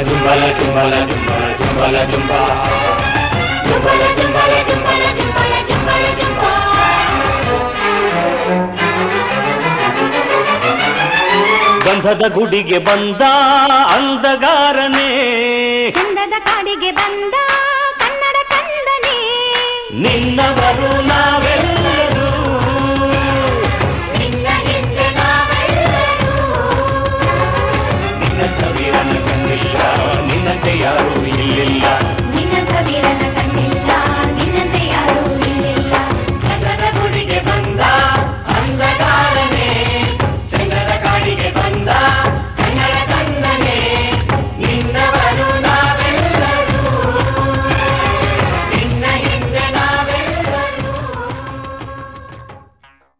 ಜುಂಬಲ ಜುಂಬಲ ಜುಂಬಲ ಜುಂಬಲ ಜುಂಬ ಜುಂಬಲ ಜುಂಬಲ ಜುಂಬಲ ಜುಂಬಲ ಜುಂಬಲ ಜುಂಬ ಗಂಧದ ಗುಡಿಗೆ ಬಂದ ಅಂದಗಾರನೇ. ಚಂದದ ಕಾಡಿಗೆ ಬಂದ ಕನ್ನಡ ಕಂದನೇ. ನಿನ್ನವರು ನಾ